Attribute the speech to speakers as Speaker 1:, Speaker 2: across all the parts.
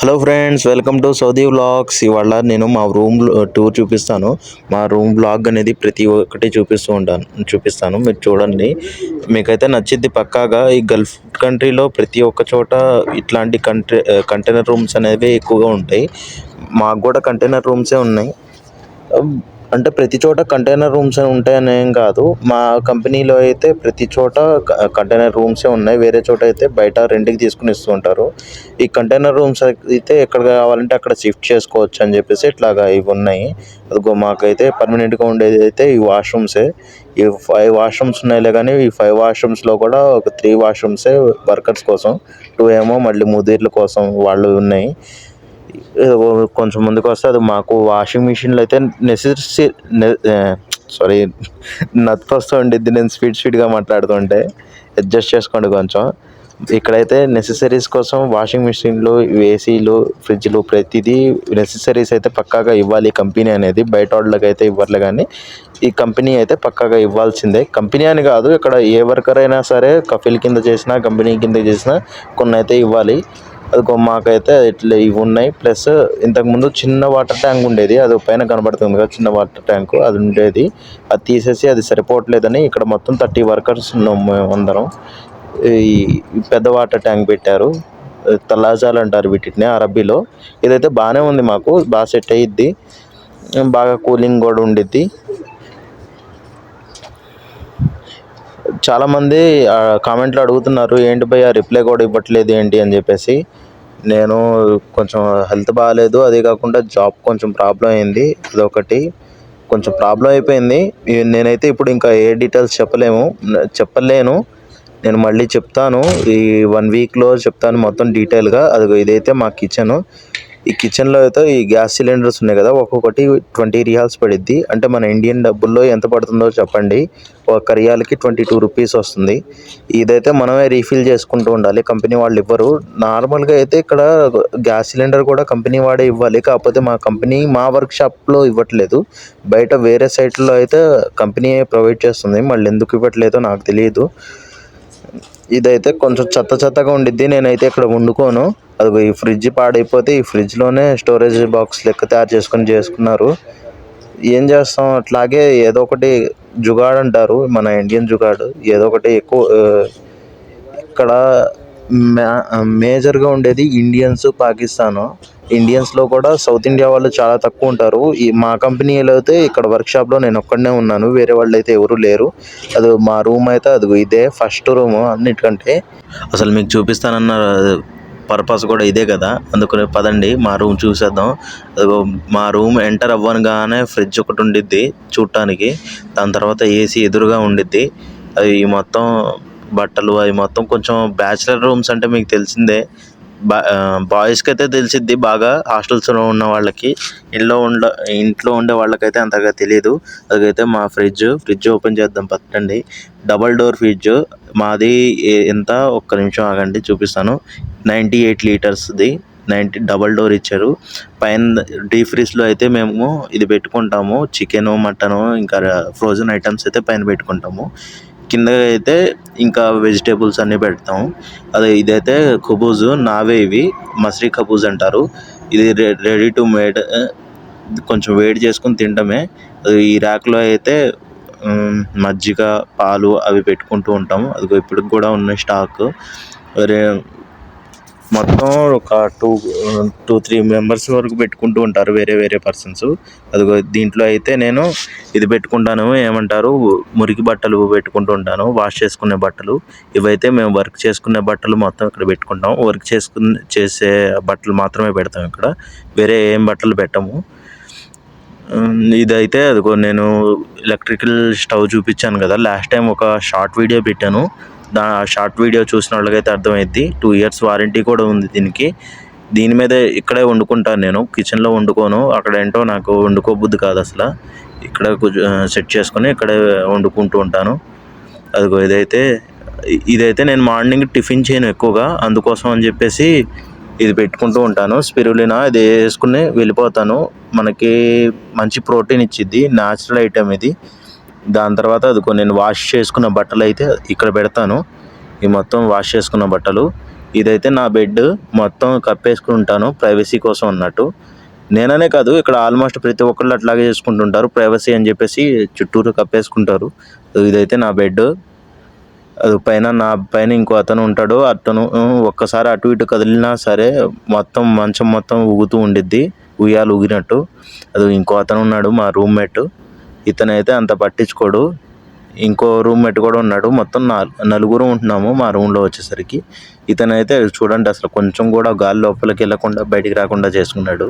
Speaker 1: Hello friends welcome to Saudi vlogs. ఇవాళ నేను మా రూమ్ టూర్ చూపిస్తాను. మా రూమ్ బ్లాగ్ అనేది ప్రతి ఒక్కటి చూపిస్తూ ఉంటాను చూపిస్తాను. మీరు చూడండి. మీకైతే నచ్చిద్ది పక్కాగా. ఈ గల్ఫ్ కంట్రీలో ప్రతి ఒక్క చోట ఇట్లాంటి కంట్రీ కంటైనర్ రూమ్స్ అనేవి ఎక్కువగా ఉంటాయి. మాకు కూడా కంటైనర్ రూమ్సే ఉన్నాయి. అంటే ప్రతి చోట కంటైనర్ రూమ్స్ ఉంటాయని ఏం కాదు. మా కంపెనీలో అయితే ప్రతి చోట కంటైనర్ రూమ్సే ఉన్నాయి. వేరే చోట అయితే బయట రెంట్కి తీసుకుని ఇస్తూ ఉంటారు. ఈ కంటైనర్ రూమ్స్ అయితే ఎక్కడ కావాలంటే అక్కడ షిఫ్ట్ చేసుకోవచ్చు అని చెప్పేసి ఇట్లాగా ఇవి ఉన్నాయి. అదిగో మాకైతే పర్మనెంట్గా ఉండేది అయితే ఈ వాష్రూమ్సే ఈ ఫైవ్ వాష్రూమ్స్ ఉన్నాయిలే కానీ ఈ ఫైవ్ వాష్రూమ్స్లో కూడా ఒక త్రీ వాష్రూమ్సే వర్కర్స్ కోసం టూ ఏమో మళ్ళీ ముదీర్ల కోసం వాళ్ళు ఉన్నాయి. కొంచెం ముందుకు వస్తే అది మాకు వాషింగ్ మిషన్లు అయితే నెసెసరీ సారీ నత్కొస్తూ వస్తూ ఉండిద్ది నేను స్పీడ్ స్పీడ్గా మాట్లాడుతుంటే. అడ్జస్ట్ చేసుకోండి కొంచెం. ఇక్కడైతే నెసెసరీస్ కోసం వాషింగ్ మిషన్లు ఏసీలు ఫ్రిడ్జ్లు ప్రతిదీ నెసెసరీస్ అయితే పక్కాగా ఇవ్వాలి కంపెనీ అనేది. బయట వాళ్ళకి అయితే ఇవ్వర్లే కానీ ఈ కంపెనీ అయితే పక్కాగా ఇవ్వాల్సిందే. కంపెనీ అని కాదు ఇక్కడ ఏ వర్కర్ అయినా సరే కఫీల్ కింద చేసినా కంపెనీ కింద చేసినా కొన్ని అయితే ఇవ్వాలి. అదిగో మాకైతే ఇట్లా ఇవి ఉన్నాయి. ప్లస్ ఇంతకుముందు చిన్న వాటర్ ట్యాంక్ ఉండేది. అది పైన కనబడుతుంది కదా చిన్న వాటర్ ట్యాంక్ అది ఉండేది. అది తీసేసి అది సరిపోవట్లేదని ఇక్కడ మొత్తం థర్టీ వర్కర్స్ ఉన్నాం మేము అందరం. ఈ పెద్ద వాటర్ ట్యాంక్ పెట్టారు. తలాజాలు అంటారు వీటిని అరబీలో ఇదైతే బాగానే ఉంది మాకు. బాగా సెట్ అయ్యిద్ది బాగా కూలింగ్ కూడా ఉండిద్ది. చాలామంది కామెంట్లో అడుగుతున్నారు ఏంటి భయ్య రిప్లై కూడా ఇవ్వట్లేదు ఏంటి? అని చెప్పేసి. నేను కొంచెం హెల్త్ బాగాలేదు అదే కాకుండా జాబ్ కొంచెం ప్రాబ్లం అయింది అదొకటి. కొంచెం ప్రాబ్లం అయిపోయింది. నేనైతే ఇప్పుడు ఇంకా ఏ డీటెయిల్స్ చెప్పలేము చెప్పలేను. నేను మళ్ళీ చెప్తాను ఈ వన్ వీక్లో చెప్తాను మొత్తం డీటెయిల్గా. అది ఇదైతే మా కిచెన్ ఈ కిచెన్లో అయితే ఈ గ్యాస్ సిలిండర్స్ ఉన్నాయి కదా ఒక్కొక్కటి ట్వంటీ రియాల్స్ పడిద్ది. అంటే మన ఇండియన్ డబ్బుల్లో ఎంత పడుతుందో చెప్పండి. ఒక రియాల్కి ట్వంటీ టూ రూపీస్ వస్తుంది. ఇదైతే మనమే రీఫిల్ చేసుకుంటూ ఉండాలి. కంపెనీ వాళ్ళు ఇవ్వరు. నార్మల్గా అయితే ఇక్కడ గ్యాస్ సిలిండర్ కూడా కంపెనీ వాడే ఇవ్వాలి. కాకపోతే మా కంపెనీ మా వర్క్ షాప్లో ఇవ్వట్లేదు. బయట వేరే సైట్లో అయితే కంపెనీ ప్రొవైడ్ చేస్తుంది. మళ్ళీ ఎందుకు ఇవ్వట్లేదో నాకు తెలియదు. ఇదైతే కొంచెం చెత్త చెత్తగా ఉండిద్ది. నేనైతే ఇక్కడ వండుకోను. అది ఈ ఫ్రిడ్జ్ పాడైపోతే ఈ ఫ్రిడ్జ్లోనే స్టోరేజ్ బాక్స్ లెక్క తయారు చేసుకొని చేసుకున్నారు. ఏం చేస్తాం? అట్లాగే ఏదో ఒకటి జుగాడ్ అంటారు మన ఇండియన్ జుగాడ్. ఏదో ఒకటి ఎక్కువ ఇక్కడ మేజర్గా ఉండేది ఇండియన్స్ పాకిస్తాను. ఇండియన్స్లో కూడా సౌత్ ఇండియా వాళ్ళు చాలా తక్కువ ఉంటారు. ఈ మా కంపెనీలో అయితే ఇక్కడ వర్క్షాప్లో నేను ఒక్కడనే ఉన్నాను. వేరే వాళ్ళు అయితే ఎవరు లేరు. అది మా రూమ్ అయితే అది ఇదే ఫస్ట్ రూమ్ అన్నిటికంటే. అసలు మీకు చూపిస్తానన్న పర్పస్ కూడా ఇదే కదా. అందుకని పదండి మా రూమ్ చూసేద్దాం. అదిగో మా రూమ్ ఎంటర్ అవ్వనుగానే ఫ్రిడ్జ్ ఒకటి ఉండిద్ది చూడటానికి దాని తర్వాత ఏసీ ఎదురుగా ఉండిద్ది. అవి మొత్తం బట్టలు అవి మొత్తం కొంచెం బ్యాచిలర్ రూమ్స్ అంటే మీకు తెలిసిందే. బాయ్స్కి అయితే తెలిసిద్ది బాగా హాస్టల్స్లో ఉన్న వాళ్ళకి. ఇంట్లో ఉండ ఇంట్లో ఉండే వాళ్ళకైతే అంతగా తెలియదు అదైతే మా ఫ్రిడ్జ్ ఫ్రిడ్జ్ ఓపెన్ చేద్దాం పట్టండి డబల్ డోర్ ఫ్రిడ్జ్ మాది ఎంత? ఒక్క నిమిషం ఆగండి చూపిస్తాను. నైంటీ ఎయిట్ లీటర్స్ది నైంటీ డబల్ డోర్ ఇచ్చారు. పైన డీప్ ఫ్రీజ్లో అయితే మేము ఇది పెట్టుకుంటాము. చికెను మటను ఇంకా ఫ్రోజన్ ఐటమ్స్ అయితే పైన పెట్టుకుంటాము. కింద అయితే ఇంకా వెజిటేబుల్స్ అన్నీ పెడతాం. అదే ఇదైతే కబూజ్ నావే ఇవి మసరీ కబూజ్ అంటారు. ఇది రెడీ టు మేడ్ కొంచెం వేడి చేసుకుని తినడమే ఈ ర్యాక్లో అయితే మజ్జిగ పాలు అవి పెట్టుకుంటూ ఉంటాము. అది ఇప్పటికి కూడా ఉన్నాయి స్టాక్. రే మొత్తం ఒక టూ టూ త్రీ మెంబర్స్ వరకు పెట్టుకుంటూ ఉంటారు వేరే వేరే పర్సన్స్ అదిగో దీంట్లో అయితే నేను ఇది పెట్టుకుంటాను ఏమంటారు మురికి బట్టలు పెట్టుకుంటూ ఉంటాను వాష్ చేసుకునే బట్టలు. ఇవైతే మేము వర్క్ చేసుకునే బట్టలు మొత్తం ఇక్కడ పెట్టుకుంటాం. వర్క్ చేసుకుని చేసే బట్టలు మాత్రమే పెడతాం ఇక్కడ. వేరే ఏం బట్టలు పెట్టము. ఇదైతే అదిగో నేను ఎలక్ట్రికల్ స్టవ్ చూపించాను కదా. లాస్ట్ టైం ఒక షార్ట్ వీడియో పెట్టాను. దా షార్ట్ వీడియో చూసిన వాళ్ళకైతే అర్థమైద్ది. టూ ఇయర్స్ వారంటీ కూడా ఉంది దీనికి. దీని మీద ఇక్కడే వండుకుంటాను నేను. కిచెన్లో వండుకోను. అక్కడ ఏంటో నాకు వండుకోబుద్ది కాదు అసలు. ఇక్కడ సెట్ చేసుకొని ఇక్కడే వండుకుంటూ ఉంటాను. అదిగో ఇదైతే ఇదైతే నేను మార్నింగ్ టిఫిన్ చేయను ఎక్కువగా. అందుకోసం అని చెప్పేసి ఇది పెట్టుకుంటూ ఉంటాను. స్పిరులినా ఇది వేసుకుని వెళ్ళిపోతాను. మనకి మంచి ప్రోటీన్ ఇచ్చిద్ది. న్యాచురల్ ఐటెం ఇది. దాని తర్వాత అది నేను వాష్ చేసుకున్న బట్టలు అయితే ఇక్కడ పెడతాను. ఈ మొత్తం వాష్ చేసుకున్న బట్టలు. ఇదైతే నా బెడ్. మొత్తం కప్పేసుకుంటాను ప్రైవసీ కోసం అన్నట్టు. నేననే కాదు ఇక్కడ ఆల్మోస్ట్ ప్రతి ఒక్కళ్ళు అట్లాగే చేసుకుంటుంటారు. ప్రైవసీ అని చెప్పేసి చుట్టూరు కప్పేసుకుంటారు. ఇదైతే నా బెడ్. అది పైన నా పైన ఇంకో అతను ఉంటాడు. అతను ఒక్కసారి అటు ఇటు కదిలినా సరే మొత్తం మంచం మొత్తం ఊగుతూ ఉండిద్ది. ఉయ్యాలు ఊగినట్టు. అది ఇంకో అతను ఉన్నాడు మా రూమ్మేట్. ఇతనైతే అంత పట్టించుకోడు. ఇంకో రూమ్మేట్ కూడా ఉన్నాడు. మొత్తం నలుగురు ఉంటున్నాము మా రూమ్లో వచ్చేసరికి. ఇతనైతే చూడండి అసలు కొంచెం కూడా గాలి లోపలికి వెళ్ళకుండా బయటికి రాకుండా చేసుకున్నాడు.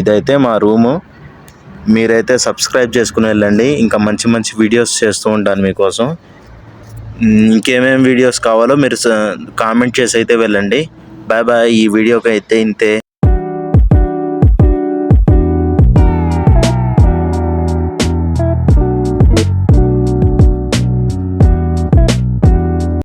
Speaker 1: ఇదైతే మా రూము మీరైతే సబ్స్క్రైబ్ చేసుకుని వెళ్ళండి. ఇంకా మంచి మంచి వీడియోస్ చేస్తూ ఉంటాను మీకోసం. ఇంకేమేమి వీడియోస్ కావాలో మీరు కామెంట్ చేసి అయితే వెళ్ళండి. బాయ్ బాయ్ ఈ వీడియోకి అయితే ఇంతే.